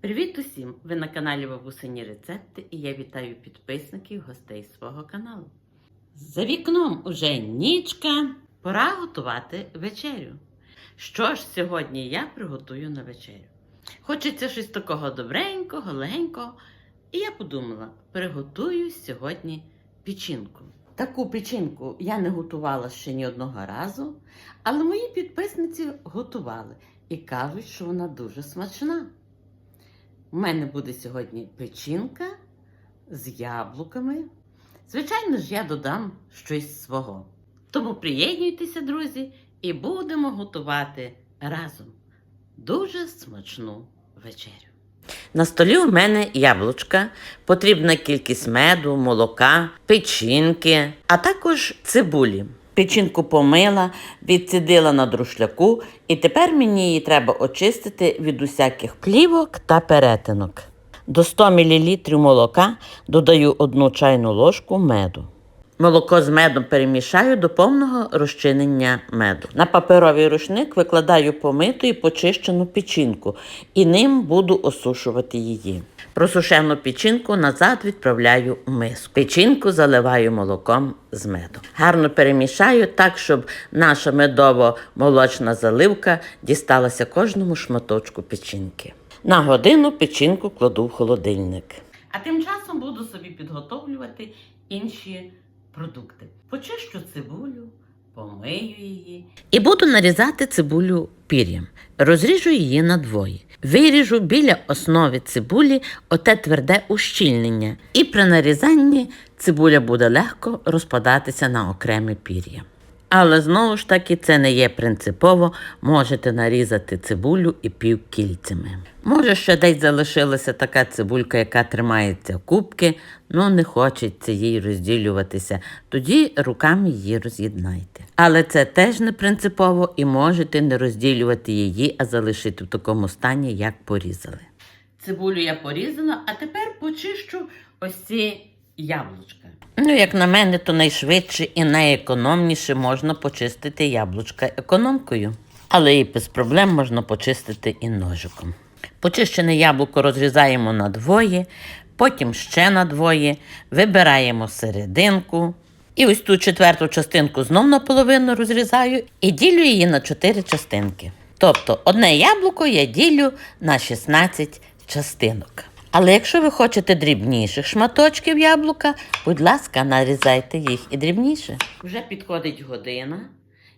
Привіт усім! Ви на каналі Бабусині Рецепти і я вітаю підписників гостей свого каналу. За вікном уже нічка. Пора готувати вечерю. Що ж сьогодні я приготую на вечерю? Хочеться щось такого добренького, легенького. І я подумала, приготую сьогодні печінку. Таку печінку я не готувала ще ні одного разу, але мої підписниці готували і кажуть, що вона дуже смачна. У мене буде сьогодні печінка з яблуками. Звичайно ж, я додам щось свого. Тому приєднуйтеся, друзі, і будемо готувати разом дуже смачну вечерю. На столі у мене яблучка, потрібна кількість меду, молока, печінки, а також цибулі. Печінку помила, відцідила на друшляку, і тепер мені її треба очистити від усяких плівок та перетинок. До 100 мл молока додаю одну чайну ложку меду. Молоко з медом перемішаю до повного розчинення меду. На паперовий рушник викладаю помиту і почищену печінку і ним буду осушувати її. Просушену печінку назад відправляю у миску. Печінку заливаю молоком з медом. Гарно перемішаю так, щоб наша медово-молочна заливка дісталася кожному шматочку печінки. На годину печінку кладу в холодильник. А тим часом буду собі підготовлювати інші продукти. Почищу цибулю, помию її. І буду нарізати цибулю пір'ям. Розріжу її надвоє. Виріжу біля основи цибулі оте тверде ущільнення. І при нарізанні цибуля буде легко розпадатися на окреме пір'я. Але знову ж таки це не є принципово. Можете нарізати цибулю і півкільцями. Може, ще десь залишилася така цибулька, яка тримається в кубки, ну не хочеться їй розділюватися. Тоді руками її роз'єднайте. Але це теж не принципово і можете не розділювати її, а залишити в такому стані, як порізали. Цибулю я порізала, а тепер почищу ось ці яблучка. Ну, як на мене, то найшвидше і найекономніше можна почистити яблучка економкою. Але і без проблем можна почистити і ножиком. Почищене яблуко розрізаємо на двоє, потім ще на двоє, вибираємо серединку. І ось ту четверту частинку знов наполовину розрізаю і ділю її на чотири частинки. Тобто одне яблуко я ділю на 16 частинок. Але якщо ви хочете дрібніших шматочків яблука, будь ласка, нарізайте їх і дрібніше. Вже підходить година,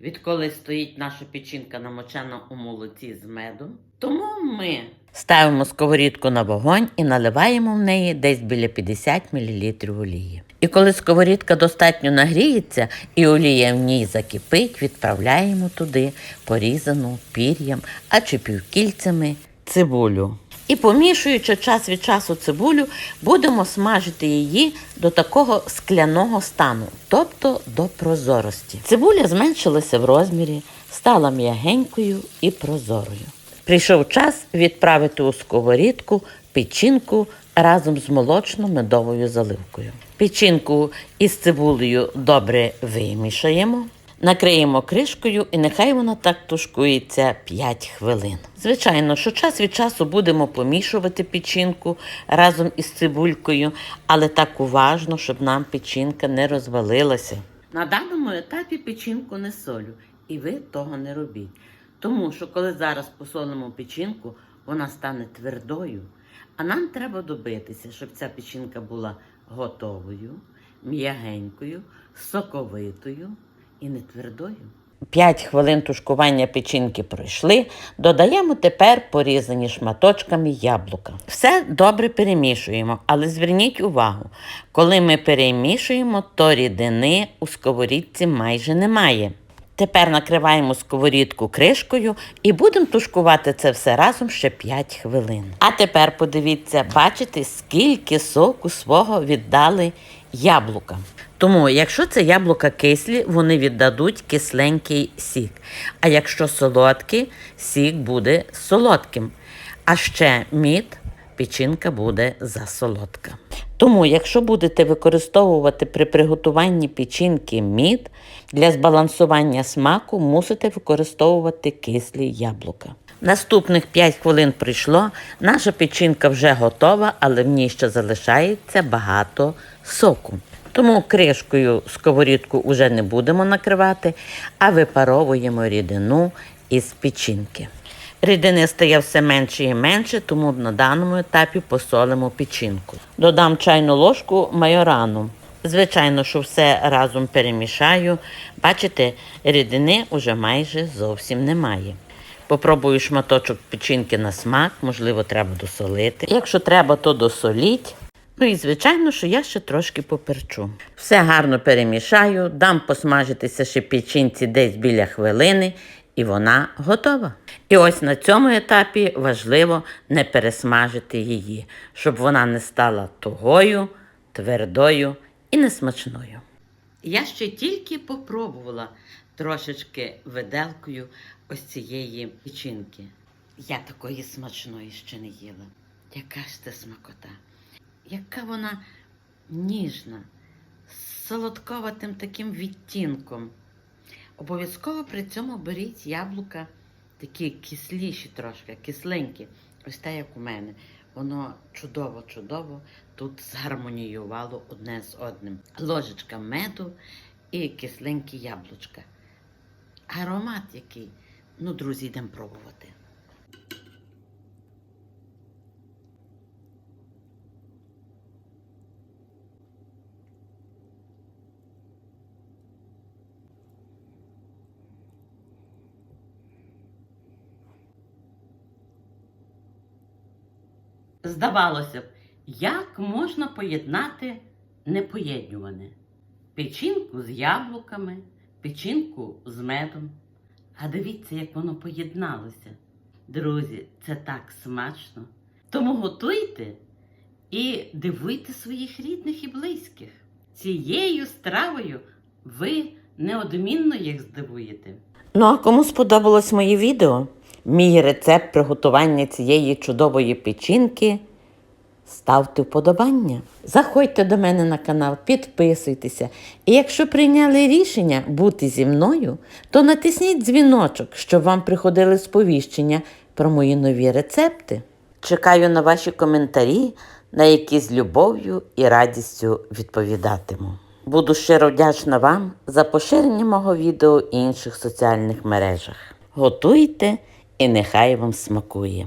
відколи стоїть наша печінка намочена у молоці з медом. Тому ми ставимо сковорідку на вогонь і наливаємо в неї десь біля 50 мл олії. І коли сковорідка достатньо нагріється і олія в ній закипить, відправляємо туди порізану пір'ям, а чи півкільцями цибулю. І помішуючи час від часу цибулю, будемо смажити її до такого скляного стану, тобто до прозорості. Цибуля зменшилася в розмірі, стала м'ягенькою і прозорою. Прийшов час відправити у сковорідку печінку разом з молочно-медовою заливкою. Печінку із цибулею добре вимішаємо. Накриємо кришкою і нехай вона так тушкується 5 хвилин. Звичайно, що час від часу будемо помішувати печінку разом із цибулькою, але так уважно, щоб нам печінка не розвалилася. На даному етапі печінку не солю, і ви того не робіть. Тому що коли зараз посолимо печінку, вона стане твердою. А нам треба добитися, щоб ця печінка була готовою, м'ягенькою, соковитою і не твердою. П'ять хвилин тушкування печінки пройшли. Додаємо тепер порізані шматочками яблука. Все добре перемішуємо, але зверніть увагу, коли ми перемішуємо, то рідини у сковорідці майже немає. Тепер накриваємо сковорідку кришкою і будемо тушкувати це все разом ще 5 хвилин. А тепер подивіться, бачите, скільки соку свого віддали яблука. Тому, якщо це яблука кислі, вони віддадуть кисленький сік. А якщо солодкі, сік буде солодким. А ще мід, печінка буде засолодка. Тому, якщо будете використовувати при приготуванні печінки мід, для збалансування смаку мусите використовувати кислі яблука. Наступних 5 хвилин прийшло. Наша печінка вже готова, але в ній ще залишається багато соку. Тому кришкою сковорідку вже не будемо накривати, а випаровуємо рідину із печінки. Рідини стає все менше і менше, тому на даному етапі посолимо печінку. Додам чайну ложку майорану. Звичайно, що все разом перемішаю. Бачите, рідини вже майже зовсім немає. Попробую шматочок печінки на смак, можливо, треба досолити. Якщо треба, то досоліть. Ну і звичайно, що я ще трошки поперчу. Все гарно перемішаю, дам посмажитися ще печінці десь біля хвилини, і вона готова. І ось на цьому етапі важливо не пересмажити її, щоб вона не стала тугою, твердою і несмачною. Я ще тільки попробувала трошечки виделкою ось цієї печінки. Я такої смачної ще не їла. Яка ж це смакота? Яка вона ніжна, з солодковатим таким відтінком. Обов'язково при цьому беріть яблука такі кисліші трошки, кисленькі, ось те, як у мене. Воно чудово-чудово тут згармоніювало одне з одним. Ложечка меду і кисленькі яблучка. Аромат який. Ну, друзі, йдемо пробувати. Здавалося б, як можна поєднати непоєднюване? Печінку з яблуками, печінку з медом. А дивіться, як воно поєдналося. Друзі, це так смачно. Тому готуйте і дивуйте своїх рідних і близьких. Цією стравою ви неодмінно їх здивуєте. Ну а кому сподобалось моє відео? Мій рецепт приготування цієї чудової печінки. Ставте вподобання. Заходьте до мене на канал, підписуйтеся. І якщо прийняли рішення бути зі мною, то натисніть дзвіночок, щоб вам приходили сповіщення про мої нові рецепти. Чекаю на ваші коментарі, на які з любов'ю і радістю відповідатиму. Буду щиро вдячна вам за поширення мого відео в інших соціальних мережах. Готуйте і нехай вам смакує.